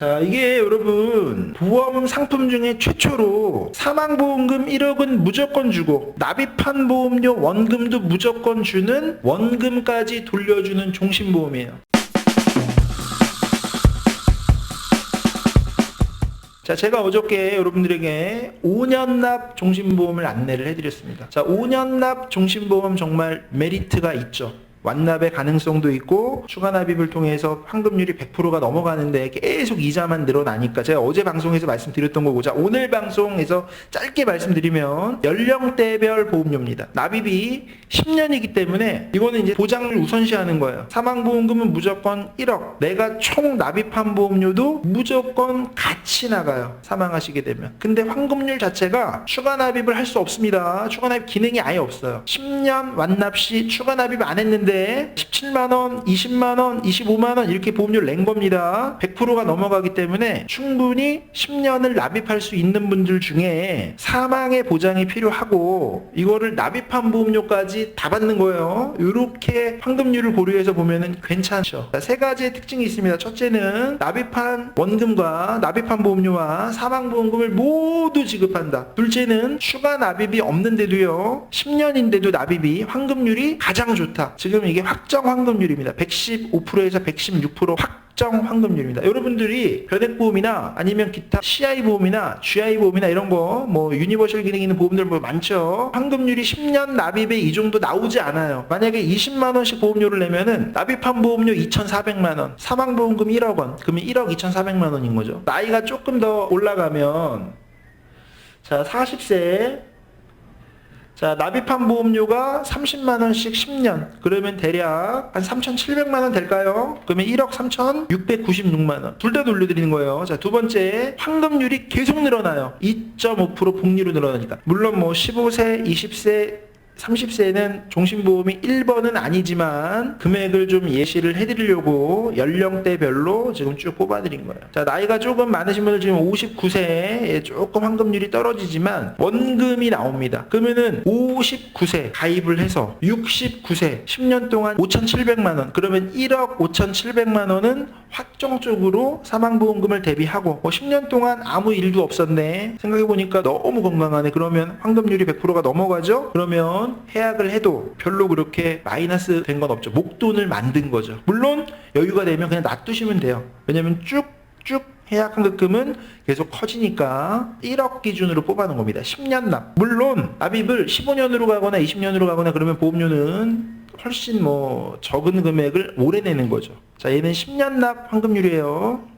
자, 이게 여러분, 보험 상품 중에 최초로 사망보험금 1억은 무조건 주고, 납입한 보험료 원금도 무조건 주는 원금까지 돌려주는 종신보험이에요. 자, 제가 어저께 여러분들에게 5년 납 종신보험을 안내를 해드렸습니다. 자, 5년 납 종신보험 정말 메리트가 있죠. 완납의 가능성도 있고 추가 납입을 통해서 환급률이 100%가 넘어가는데 계속 이자만 늘어나니까 제가 어제 방송에서 말씀드렸던 거고 자 오늘 방송에서 짧게 말씀드리면 연령대별 보험료입니다. 납입이 10년이기 때문에 이거는 이제 보장을 우선시하는 거예요. 사망보험금은 무조건 1억 내가 총 납입한 보험료도 무조건 같이 나가요. 사망하시게 되면 근데 환급률 자체가 추가 납입을 할 수 없습니다. 추가 납입 기능이 아예 없어요. 10년 완납 시 추가 납입 안 했는데 17만원, 20만원, 25만원 이렇게 보험료를 낸 겁니다. 100%가 넘어가기 때문에 충분히 10년을 납입할 수 있는 분들 중에 사망의 보장이 필요하고 이거를 납입한 보험료까지 다 받는 거예요. 이렇게 환급률을 고려해서 보면은 괜찮죠. 자, 세 가지의 특징이 있습니다. 첫째는 납입한 원금과 납입한 보험료와 사망보험금을 모두 지급한다. 둘째는 추가 납입이 없는데도요. 10년인데도 납입이 환급률이 가장 좋다. 지금 이게 확정 환급률입니다. 115%에서 116% 확정 환급률입니다. 여러분들이 변액보험이나 아니면 기타 CI 보험이나 GI 보험이나 이런 거 뭐 유니버셜 기능 있는 보험들 뭐 많죠. 환급률이 10년 납입에 이 정도 나오지 않아요. 만약에 20만 원씩 보험료를 내면은 납입한 보험료 2,400만 원, 사망 보험금 1억 원, 그러면 1억 2,400만 원인 거죠. 나이가 조금 더 올라가면 자 40세 자, 납입한 보험료가 30만 원씩 10년. 그러면 대략 한 3,700만 원 될까요? 그러면 1억 3,696만 원. 둘 다 돌려드리는 거예요. 자, 두 번째, 환급률이 계속 늘어나요. 2.5% 복리로 늘어나니까. 물론 뭐 15세, 20세, 30세는 종신보험이 1번은 아니지만 금액을 좀 예시를 해드리려고 연령대별로 지금 쭉 뽑아드린 거예요. 자, 나이가 조금 많으신 분들 지금 59세에 조금 환급률이 떨어지지만 원금이 나옵니다. 그러면은 59세 가입을 해서 69세 10년 동안 5,700만 원 그러면 1억 5,700만 원은 확정적으로 사망보험금을 대비하고 뭐 10년 동안 아무 일도 없었네 생각해보니까 너무 건강하네 그러면 환급률이 100%가 넘어가죠 그러면 해약을 해도 별로 그렇게 마이너스 된 건 없죠. 목돈을 만든 거죠. 물론 여유가 되면 그냥 놔두시면 돼요. 왜냐면 쭉쭉 해약 환급금은 계속 커지니까 1억 기준으로 뽑아놓은 겁니다. 10년 납. 물론 납입을 15년으로 가거나 20년으로 가거나 그러면 보험료는 훨씬 뭐 적은 금액을 오래 내는 거죠. 자, 얘는 10년 납 환급률이에요.